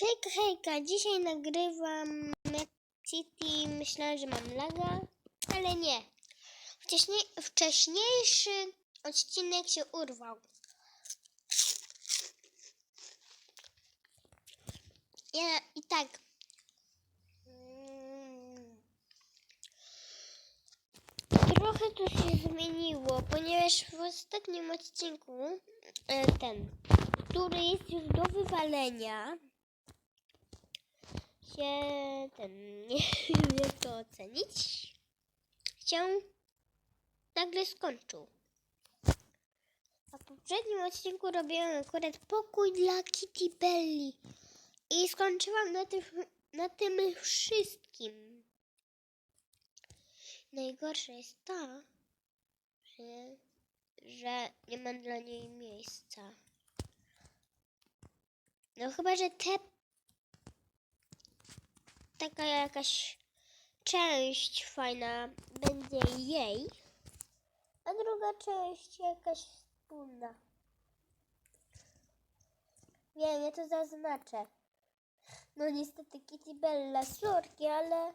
Hejka, hejka, dzisiaj nagrywam City. Myślałam, że mam laga, ale nie. Wcześniej, wcześniejszy odcinek się urwał. Ja i tak. mm, Trochę to się zmieniło, ponieważ w ostatnim odcinku e, ten, który jest już do wywalenia, się ten, nie wiem jak to ocenić, się nagle skończył. A w poprzednim odcinku robiłam akurat pokój dla Kitty Belli i skończyłam na tym, na tym wszystkim. Najgorsze jest to, że, że nie mam dla niej miejsca. No chyba, że te taka jakaś część fajna będzie jej, a druga część jakaś wspólna. Wiem, ja to zaznaczę. No niestety Kitty Bella, sorki, ale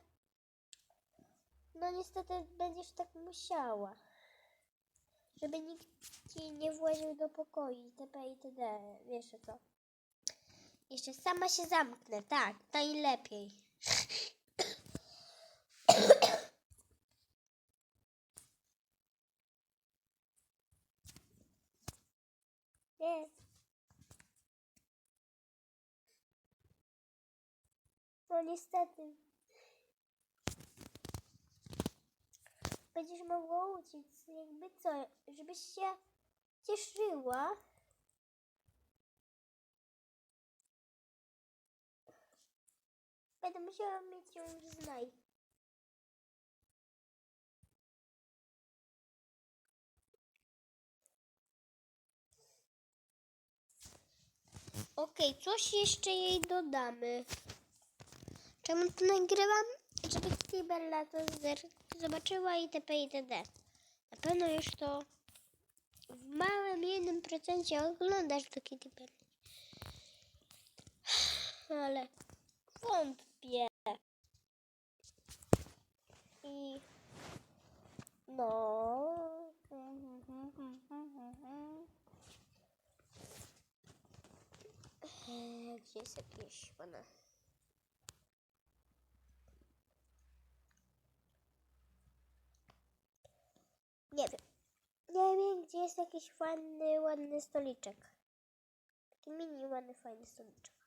no niestety będziesz tak musiała. Żeby nikt ci nie właził do pokoju itp. itd. Wiesz co? Jeszcze sama się zamknę, tak, najlepiej. Nie. No niestety. Będziesz mogła uciec, jakby co, żebyś się cieszyła. Będę musiała mieć ją w znaj. Okej, coś jeszcze jej dodamy. Czemu to nagrywam? Żeby Kitty Bella to zobaczyła itp. itd. Na pewno już to w małym jednym procencie oglądasz do Kitty Belli. Ale wątpię. I no. Eee, Gdzie jest jakieś pana? Nie wiem. Nie wiem, gdzie jest jakiś fajny, ładny stoliczek. Taki mini, ładny, fajny stoliczek.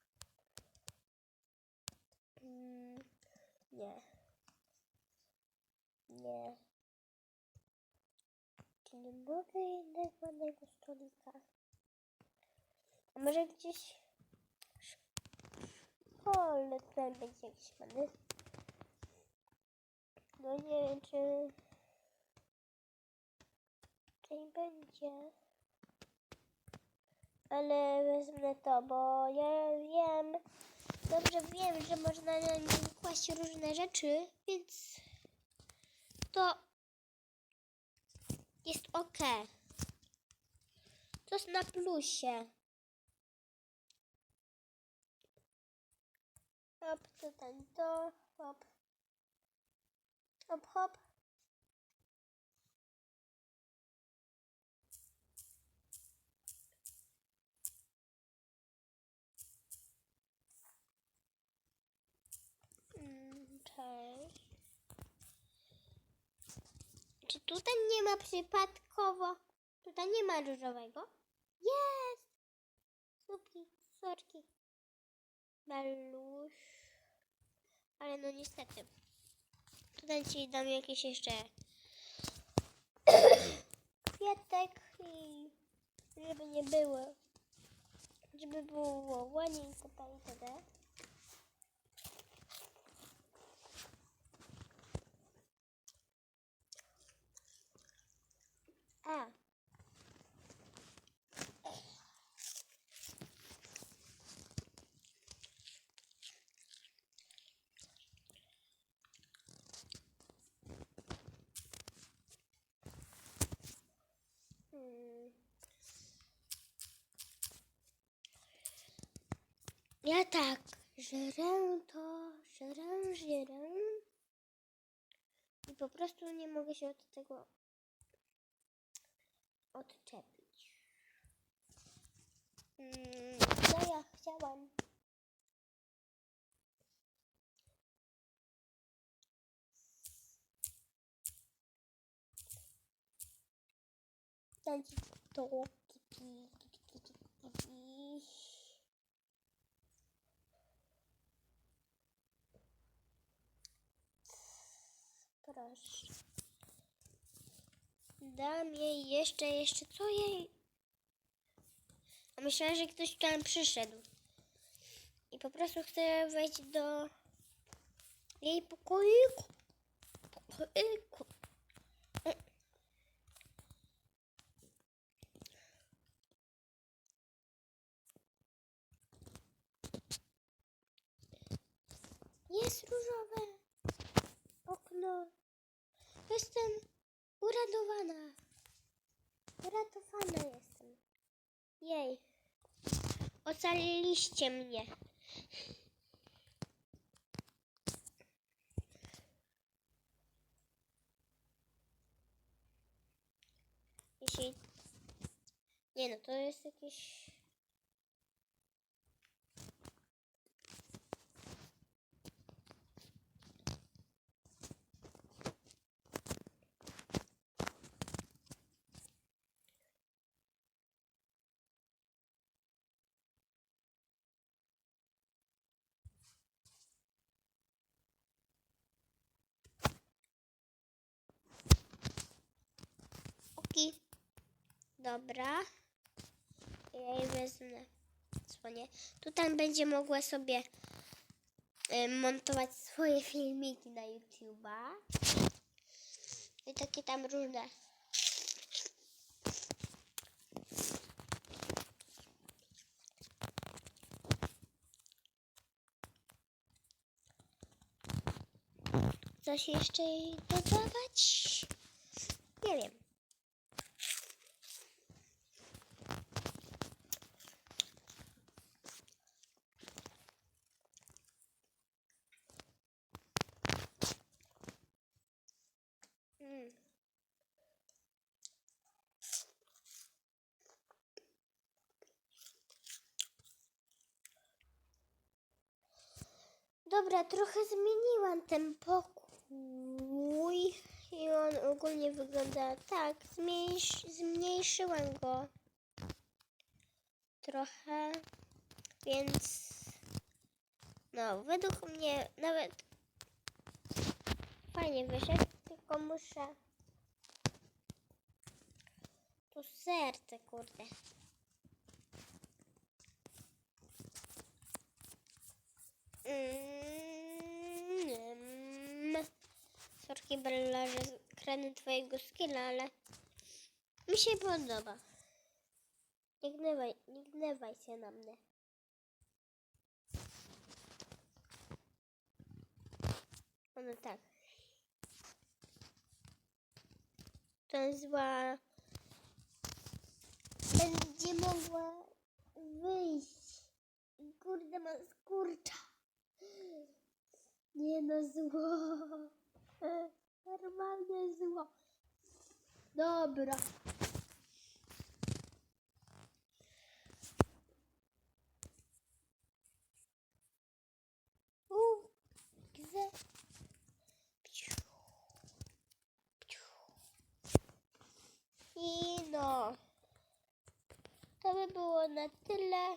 Mm, nie. Nie. Czy nie mogę jednak ładnego stolika? A może gdzieś... O, ale tutaj będzie jakiś ładny. No nie wiem, czy... Czy nie będzie. Ale wezmę to, bo ja wiem, dobrze wiem, że można na nim kłaść różne rzeczy, więc to jest ok. To jest na plusie. Hop, tutaj to, hop. Hop, hop. Tutaj nie ma przypadkowo? Tutaj nie ma różowego? Jest! Słupki, sorki. Malusz. Ale no niestety. Tutaj ci dam jakieś jeszcze kwiatek i żeby nie było. Żeby było ładnie itp. itd. A. Ja tak. Żerę to, żerę, żerę. I po prostu nie mogę się od tego odczepić. Mm, co ja chciałam? Dać to. Proszę. Dam jej jeszcze, jeszcze, co jej? A myślałam, że ktoś tam przyszedł. I po prostu chcę wejść do jej pokoiku. Pokoiku. Jest różowe okno. Jestem uradowana. Uratowana jestem. Jej. Ocaliliście mnie. Jeśli... Nie no, to jest jakieś... Dobra. Ja jej wezmę. Słonie. Tutaj będzie mogła sobie y, montować swoje filmiki na YouTube'a. I takie tam różne. Coś jeszcze dodawać? Nie wiem. Mm. Dobra, trochę zmieniłam ten pokój i on ogólnie wygląda tak. Zmniejsz, zmniejszyłam go trochę, więc no, według mnie nawet fajnie wyszedł, tylko muszę tu serce, kurde. Mm, Sorki Bella, że kradnę twojego skilla, ale mi się podoba. Nie gniewaj, nie gniewaj się na mnie. Ono tak. To zła będzie mogła wyjść. Kurde, ma skurcza. Nie no, zło. Normalne zło. Dobra. I no. To by było na tyle.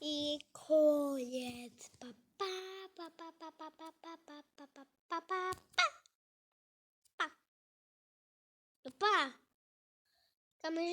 I koniec. Pa, pa, pa, pa, pa, pa, pa, pa, pa, pa, pa, pa, pa, pa. Pa. No pa. Kamerzysta